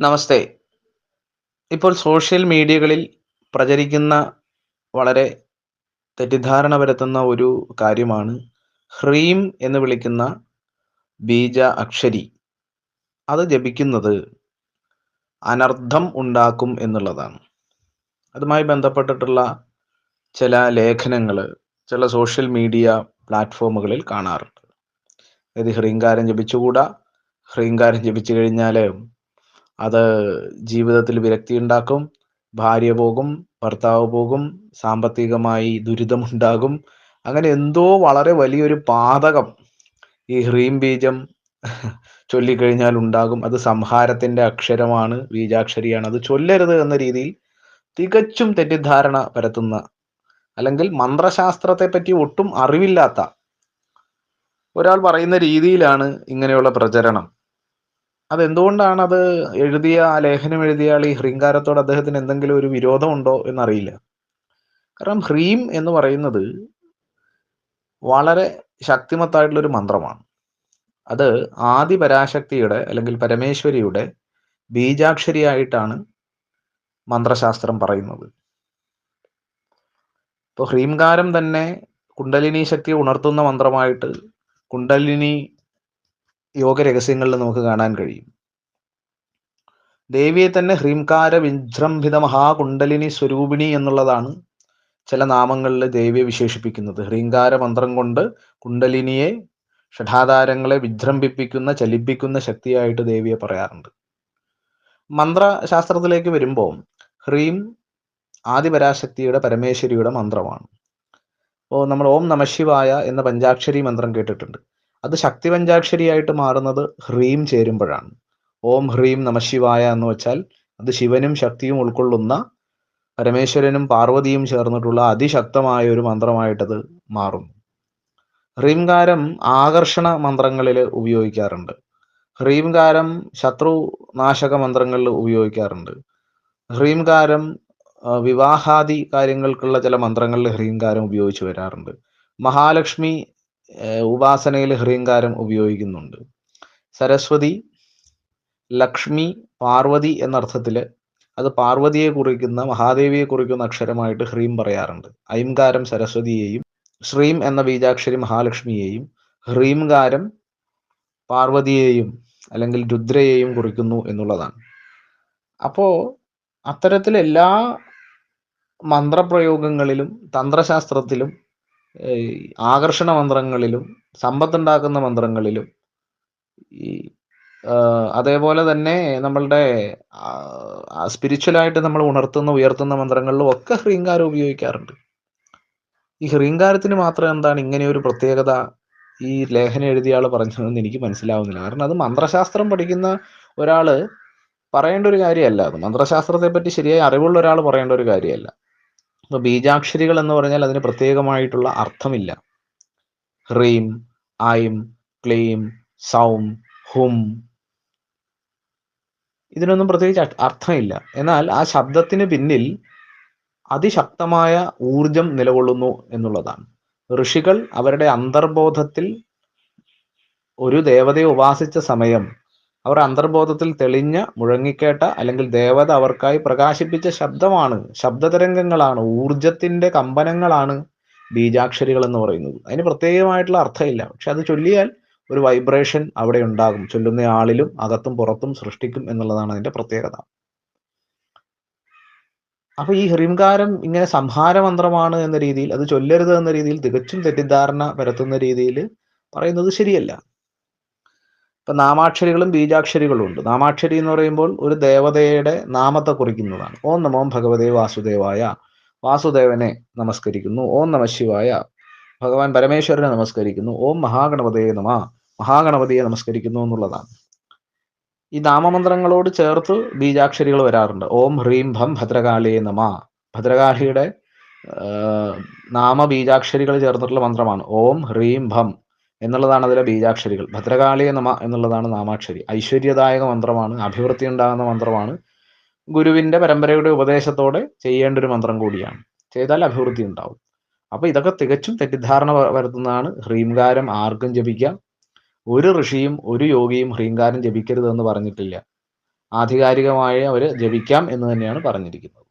നമസ്തേ. ഇപ്പോൾ സോഷ്യൽ മീഡിയകളിൽ പ്രചരിക്കുന്ന വളരെ തെറ്റിദ്ധാരണ പരത്തുന്ന ഒരു കാര്യമാണ് ഹ്രീം എന്ന് വിളിക്കുന്ന ബീജ അക്ഷരി. അത് ജപിക്കുന്നത് അനർത്ഥം ഉണ്ടാക്കും എന്നുള്ളതാണ്. അതുമായി ബന്ധപ്പെട്ടിട്ടുള്ള ചില ലേഖനങ്ങൾ ചില സോഷ്യൽ മീഡിയ പ്ലാറ്റ്ഫോമുകളിൽ കാണാറുണ്ട്. അതായത് ഹ്രീങ്കാരം ജപിച്ചുകൂടാ? ഹ്രീങ്കാരം ജപിച്ചു കഴിഞ്ഞാൽ അത് ജീവിതത്തിൽ വിരക്തി ഉണ്ടാക്കും ഭാര്യ പോകും ഭർത്താവ് പോകും സാമ്പത്തികമായി ദുരിതമുണ്ടാകും. അങ്ങനെ എന്തോ വളരെ വലിയൊരു പാതകം ഈ ഹ്രീം ബീജം ചൊല്ലിക്കഴിഞ്ഞാൽ ഉണ്ടാകും. അത് സംഹാരത്തിന്റെ അക്ഷരമാണ് ബീജാക്ഷരിയാണ്. അത് ചൊല്ലരുത് എന്ന രീതിയിൽ തികച്ചും തെറ്റിദ്ധാരണ പരത്തുന്ന അല്ലെങ്കിൽ മന്ത്രശാസ്ത്രത്തെ പറ്റി ഒട്ടും അറിവില്ലാത്ത ഒരാൾ പറയുന്ന രീതിയിലാണ് ഇങ്ങനെയുള്ള പ്രചരണം. അതെന്തുകൊണ്ടാണ് അത് എഴുതിയ ആ ലേഖനം എഴുതിയ ആൾ ഈ ഹ്രീങ്കാരത്തോട് അദ്ദേഹത്തിന് എന്തെങ്കിലും ഒരു വിരോധമുണ്ടോ എന്നറിയില്ല. കാരണം ഹ്രീം എന്ന് പറയുന്നത് വളരെ ശക്തിമത്തായിട്ടുള്ള ഒരു മന്ത്രമാണ്. അത് ആദി പരാശക്തിയുടെ അല്ലെങ്കിൽ പരമേശ്വരിയുടെ ബീജാക്ഷരിയായിട്ടാണ് മന്ത്രശാസ്ത്രം പറയുന്നത്. ഇപ്പോൾ ഹ്രീംകാരം തന്നെ കുണ്ടലിനി ശക്തി ഉണർത്തുന്ന മന്ത്രമായിട്ട് കുണ്ടലിനി യോഗ രഹസ്യങ്ങളിൽ നമുക്ക് കാണാൻ കഴിയും. ദേവിയെ തന്നെ ഹ്രീംകാര വിജൃംഭിത മഹാകുണ്ടലിനി സ്വരൂപിണി എന്നുള്ളതാണ് ചില നാമങ്ങളിൽ ദേവിയെ വിശേഷിപ്പിക്കുന്നത്. ഹ്രീംകാര മന്ത്രം കൊണ്ട് കുണ്ടലിനിയെ ഷഠാധാരങ്ങളെ വിജൃംഭിപ്പിക്കുന്ന ചലിപ്പിക്കുന്ന ശക്തിയായിട്ട് ദേവിയെ പറയാറുണ്ട്. മന്ത്രശാസ്ത്രത്തിലേക്ക് വരുമ്പോൾ ഹ്രീം ആദിപരാശക്തിയുടെ പരമേശ്വരിയുടെ മന്ത്രമാണ്. അപ്പോൾ നമ്മൾ ഓം നമശിവായ എന്ന പഞ്ചാക്ഷരി മന്ത്രം കേട്ടിട്ടുണ്ട്. അത് ശക്തി പഞ്ചാക്ഷരിയായിട്ട് മാറുന്നത് ഹ്രീം ചേരുമ്പോഴാണ്. ഓം ഹ്രീം നമശിവായ എന്ന് വെച്ചാൽ അത് ശിവനും ശക്തിയും ഉൾക്കൊള്ളുന്ന പരമേശ്വരനും പാർവതിയും ചേർന്നിട്ടുള്ള അതിശക്തമായ ഒരു മന്ത്രമായിട്ടത് മാറുന്നു. ഹ്രീംകാരം ആകർഷണ മന്ത്രങ്ങളിൽ ഉപയോഗിക്കാറുണ്ട്. ഹ്രീംകാരം ശത്രുനാശക മന്ത്രങ്ങളിൽ ഉപയോഗിക്കാറുണ്ട്. ഹ്രീംകാരം വിവാഹാദി കാര്യങ്ങൾക്കുള്ള ചില മന്ത്രങ്ങളിൽ ഹ്രീംകാരം ഉപയോഗിച്ച് വരാറുണ്ട്. മഹാലക്ഷ്മി ഉപാസനയിൽ ഹൃയങ്കാരം ഉപയോഗിക്കുന്നുണ്ട്. സരസ്വതി ലക്ഷ്മി പാർവതി എന്നർത്ഥത്തിൽ അത് പാർവതിയെ കുറിക്കുന്ന മഹാദേവിയെ കുറിക്കുന്ന അക്ഷരമായിട്ട് ഹ്രീം പറയാറുണ്ട്. ഐംകാരം സരസ്വതിയെയും ശ്രീം എന്ന ബീജാക്ഷരി മഹാലക്ഷ്മിയെയും ഹ്രീംകാരം പാർവതിയെയും അല്ലെങ്കിൽ രുദ്രയെയും കുറിക്കുന്നു എന്നുള്ളതാണ്. അപ്പോ അത്തരത്തിൽ എല്ലാ മന്ത്രപ്രയോഗങ്ങളിലും തന്ത്രശാസ്ത്രത്തിലും ആകർഷണ മന്ത്രങ്ങളിലും സമ്പത്തുണ്ടാക്കുന്ന മന്ത്രങ്ങളിലും ഈ അതേപോലെ തന്നെ നമ്മളുടെ സ്പിരിച്വലായിട്ട് നമ്മൾ ഉണർത്തുന്ന ഉയർത്തുന്ന മന്ത്രങ്ങളിലും ഒക്കെ ഹ്രീങ്കാരം ഉപയോഗിക്കാറുണ്ട്. ഈ ഹ്രീങ്കാരത്തിന് മാത്രം എന്താണ് ഇങ്ങനെ ഒരു പ്രത്യേകത ഈ ലേഖനം എഴുതിയ ആൾ പറഞ്ഞതെന്ന് എനിക്ക് മനസ്സിലാവുന്നില്ല. കാരണം അത് മന്ത്രശാസ്ത്രം പഠിക്കുന്ന ഒരാൾ പറയേണ്ട ഒരു കാര്യമല്ല. അത് മന്ത്രശാസ്ത്രത്തെ പറ്റി ശരിയായി അറിവുള്ള ഒരാൾ പറയേണ്ട ഒരു കാര്യമല്ല. അപ്പോൾ ബീജാക്ഷരികൾ എന്ന് പറഞ്ഞാൽ അതിന് പ്രത്യേകമായിട്ടുള്ള അർത്ഥമില്ല. ഹ്രീം ഐം ക്ലീം സൗം ഹും. ഇതിനൊന്നും പ്രത്യേകിച്ച് അർത്ഥമില്ല. എന്നാൽ ആ ശബ്ദത്തിന് പിന്നിൽ അതിശക്തമായ ഊർജം നിലകൊള്ളുന്നു എന്നുള്ളതാണ്. ഋഷികൾ അവരുടെ അന്തർബോധത്തിൽ ഒരു ദേവതയെ ഉപാസിച്ച സമയം അവർ അന്തർബോധത്തിൽ തെളിഞ്ഞ മുഴങ്ങിക്കേട്ട അല്ലെങ്കിൽ ദേവത അവർക്കായി പ്രകാശിപ്പിച്ച ശബ്ദമാണ്. ശബ്ദതരംഗങ്ങളാണ്. ഊർജത്തിന്റെ കമ്പനങ്ങളാണ് ബീജാക്ഷരികൾ എന്ന് പറയുന്നത്. അതിന് പ്രത്യേകമായിട്ടുള്ള അർത്ഥമില്ല. പക്ഷെ അത് ചൊല്ലിയാൽ ഒരു വൈബ്രേഷൻ അവിടെ ഉണ്ടാകും. ചൊല്ലുന്ന ആളിലും അകത്തും പുറത്തും സൃഷ്ടിക്കും എന്നുള്ളതാണ് അതിന്റെ പ്രത്യേകത. അപ്പൊ ഈ ഹ്രീംകാരം ഇങ്ങനെ സംഹാര മന്ത്രമാണ് എന്ന രീതിയിൽ അത് ചൊല്ലരുത് എന്ന രീതിയിൽ തികച്ചും തെറ്റിദ്ധാരണ പരത്തുന്ന രീതിയിൽ പറയുന്നത് ശരിയല്ല. ഇപ്പൊ നാമാക്ഷരികളും ബീജാക്ഷരികളും ഉണ്ട്. നാമാക്ഷരി എന്ന് പറയുമ്പോൾ ഒരു ദേവതയുടെ നാമത്തെ കുറിക്കുന്നതാണ്. ഓം നമോ ഭഗവതേ വാസുദേവായ. വാസുദേവനെ നമസ്കരിക്കുന്നു. ഓം നമ ശിവായ. ഭഗവാൻ പരമേശ്വരനെ നമസ്കരിക്കുന്നു. ഓം മഹാഗണപതയെ നമ. മഹാഗണപതിയെ നമസ്കരിക്കുന്നു എന്നുള്ളതാണ്. ഈ നാമമന്ത്രങ്ങളോട് ചേർത്ത് ബീജാക്ഷരികൾ വരാറുണ്ട്. ഓം ഹ്രീം ഭം ഭദ്രകാളിയെ നമ. ഭദ്രകാളിയുടെ നാമ ബീജാക്ഷരികൾ ചേർന്നിട്ടുള്ള മന്ത്രമാണ്. ഓം ഹ്രീം ഭം. എന്നുള്ളതാണ് അതിലെ ബീജാക്ഷരികൾ. ഭദ്രകാളി നമ എന്നുള്ളതാണ് നാമാക്ഷരി. ഐശ്വര്യദായക മന്ത്രമാണ് അഭിവൃദ്ധി ഉണ്ടാകുന്ന മന്ത്രമാണ്. ഗുരുവിന്റെ പരമ്പരയുടെ ഉപദേശത്തോടെ ചെയ്യേണ്ട ഒരു മന്ത്രം കൂടിയാണ്. ചെയ്താൽ അഭിവൃദ്ധി ഉണ്ടാവും. അപ്പൊ ഇതൊക്കെ തികച്ചും തെറ്റിദ്ധാരണ വരുത്തുന്നതാണ്. ഹ്രീംകാരം ആർക്കും ജപിക്കാം. ഒരു ഋഷിയും ഒരു യോഗിയും ഹ്രീംകാരം ജപിക്കരുതെന്ന് പറഞ്ഞിട്ടില്ല. ആധികാരികമായി അവർ ജപിക്കാം എന്ന് തന്നെയാണ് പറഞ്ഞിരിക്കുന്നത്.